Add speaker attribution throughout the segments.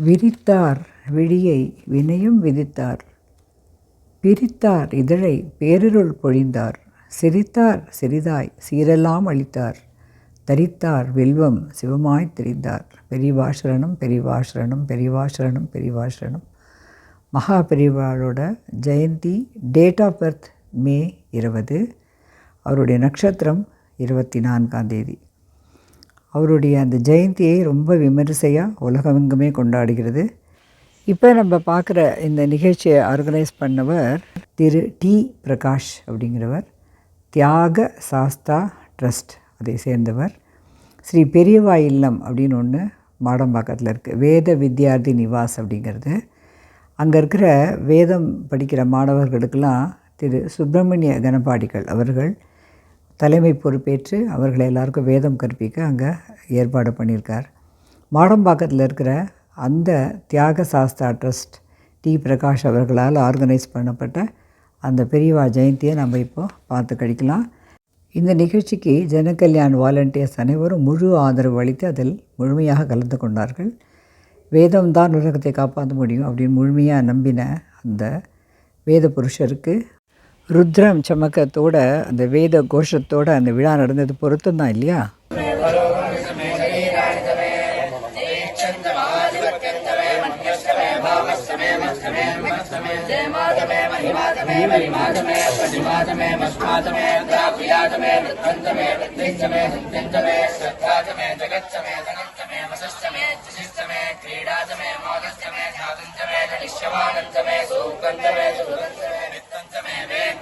Speaker 1: விரித்தார் விழியை வினையும் விதித்தார் பிரித்தார் இதழை பேரிருள் பொழிந்தார். சிரித்தார் சிறிதாய் சீரெல்லாம் அளித்தார். தரித்தார் வில்வம் சிவமாய் தெரிந்தார். பெரிவாசரனும் பெரிவாசரனும் பெரிவாசரனும் பெரிவாசரனும். மகா பெரிவாளோட Jayanthi date of birth May இருபது. அவருடைய நட்சத்திரம் இருபத்தி நான்காம் தேதி. அவருடைய அந்த ஜெயந்தியை ரொம்ப விமரிசையாக உலகமெங்குமே கொண்டாடுகிறது. இப்போ நம்ம பார்க்குற இந்த நிகழ்ச்சியை ஆர்கனைஸ் பண்ணவர் திரு டி. பிரகாஷ் அப்படிங்கிறவர். தியாக சாஸ்தா ட்ரஸ்ட் அதை சேர்ந்தவர். ஸ்ரீ பெரியவா இல்லம் அப்படின்னு ஒன்று மாடம்பாக்கத்தில் இருக்குது வேத வித்யார்த்தி நிவாஸ் அப்படிங்கிறது. அங்கே இருக்கிற வேதம் படிக்கிற மாணவர்களுக்கெல்லாம் திரு சுப்பிரமணிய கணபாடிகள் அவர்கள் தலைமை பொறுப்பேற்று அவர்களை எல்லாருக்கும் வேதம் கற்பிக்க அங்கே ஏற்பாடு பண்ணியிருக்கார். மாடம்பாக்கத்தில் இருக்கிற அந்த தியாக சாஸ்தா ட்ரஸ்ட் டி. பிரகாஷ் அவர்களால் ஆர்கனைஸ் பண்ணப்பட்ட அந்த பெரியவா ஜெயந்தியை நம்ம இப்போ பார்த்து கழிக்கலாம். இந்த நிகழ்ச்சிக்கு ஜனகல்யாண் வாலண்டியர்ஸ் அனைவரும் முழு ஆதரவு அளித்து அதில் முழுமையாக கலந்து கொண்டார்கள். வேதம் தான் உலகத்தை காப்பாற்ற முடியும் அப்படின்னு முழுமையாக நம்பின அந்த வேத புருஷருக்கு ருத்ரம் சமக்கத்தோட அந்த வேத கோஷத்தோட அந்த விழா நடந்தது பொருத்தம் தான் இல்லையா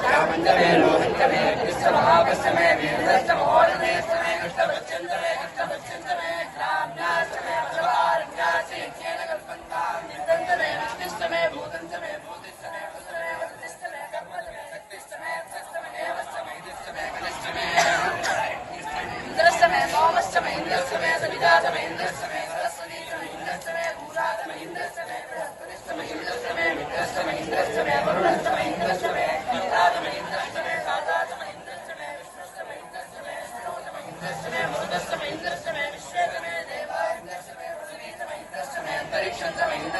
Speaker 2: श्यामञ्जमे लोहन्तमे कृष्णमहापश्यमे वीरदश्च महोदय i mean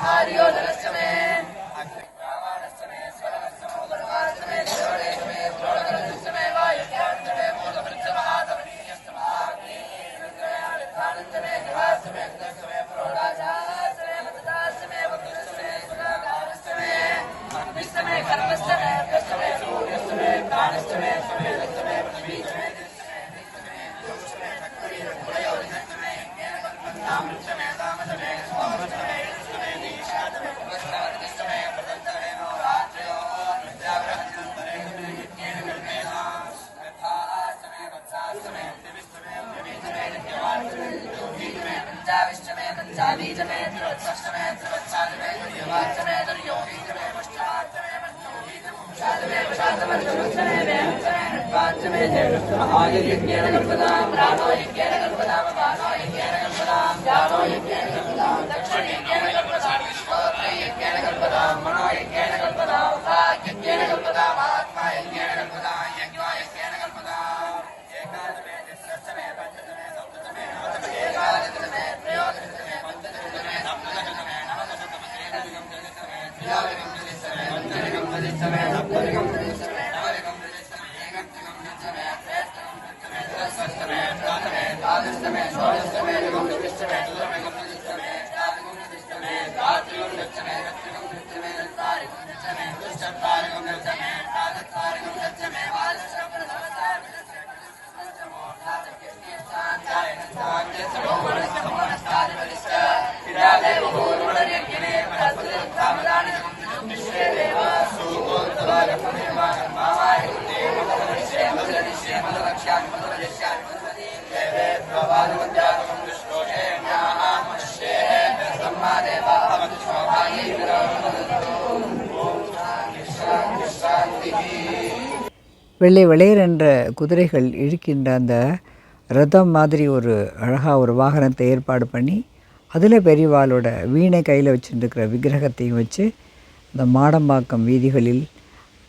Speaker 2: Hari Om Namah Yeah, no, you can't.
Speaker 1: வெள்ளை வெளையர் என்ற குதிரைகள் இழுக்கின்ற அந்த ரதம் மாதிரி ஒரு அழகாக ஒரு வாகனத்தை ஏற்பாடு பண்ணி அதில் பெரியவாளோட வீணை கையில் வச்சுருக்கிற விக்கிரகத்தையும் வச்சு இந்த மாடம்பாக்கம் வீதிகளில்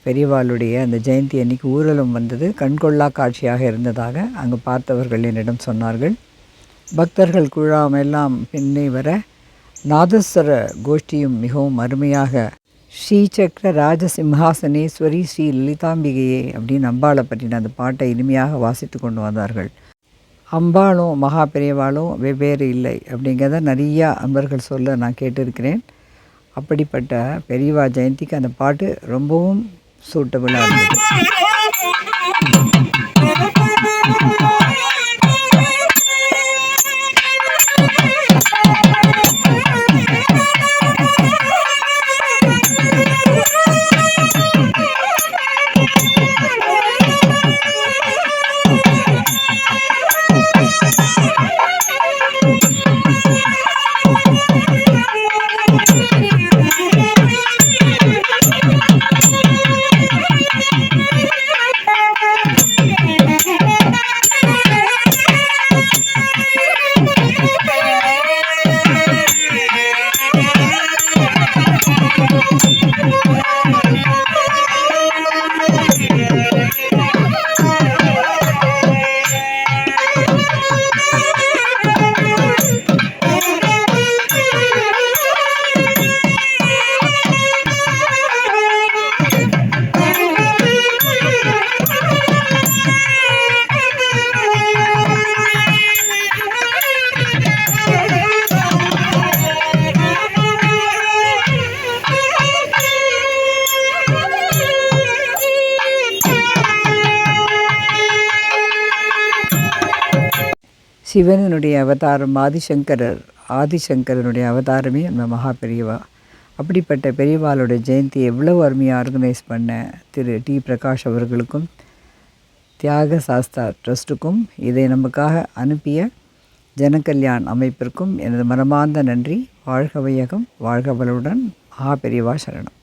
Speaker 1: பெரியவாளுடைய அந்த ஜெயந்தி அன்னைக்கு ஊர்வலம் வந்தது. கண்கொள்ளா காட்சியாக இருந்ததாக அங்கு பார்த்தவர்கள் என்னிடம் சொன்னார்கள். பக்தர்கள் குழாம் எல்லாம் பின்னே வர நாதஸ்வர கோஷ்டியும் மிகவும் அருமையாக ஸ்ரீசக்கர ராஜசிம்ஹாசனேஸ்வரி ஸ்ரீ லலிதாம்பிகையே அப்படின்னு அம்பாளை பற்றின அந்த பாட்டை இனிமையாக வாசித்து கொண்டு வந்தார்கள். அம்பாளும் மகா பெரியவாளும் வெவ்வேறு இல்லை அப்படிங்கிறத நிறையா அன்பர்கள் சொல்ல நான் கேட்டிருக்கிறேன். அப்படிப்பட்ட பெரியவா ஜெயந்திக்கு அந்த பாட்டு ரொம்பவும் சூட்டபுளாக இருந்தது. சிவனுடைய அவதாரம் ஆதிசங்கரர் ஆதிசங்கரனுடைய அவதாரமே நம்ம மகா பெரியவா அப்படிப்பட்ட பெரியவாளோட ஜெயந்தி எவ்வளவு அருமையாக ஆர்கனைஸ் பண்ண திரு டி. பிரகாஷ் அவர்களுக்கும் தியாக சாஸ்தா ட்ரஸ்ட்டுக்கும் இதை நமக்காக அனுப்பிய ஜனகல்யாண் அமைப்பிற்கும் எனது மனமார்ந்த நன்றி. வாழ்க வையகம் வாழ்க மகா பெரியவா சரணம்.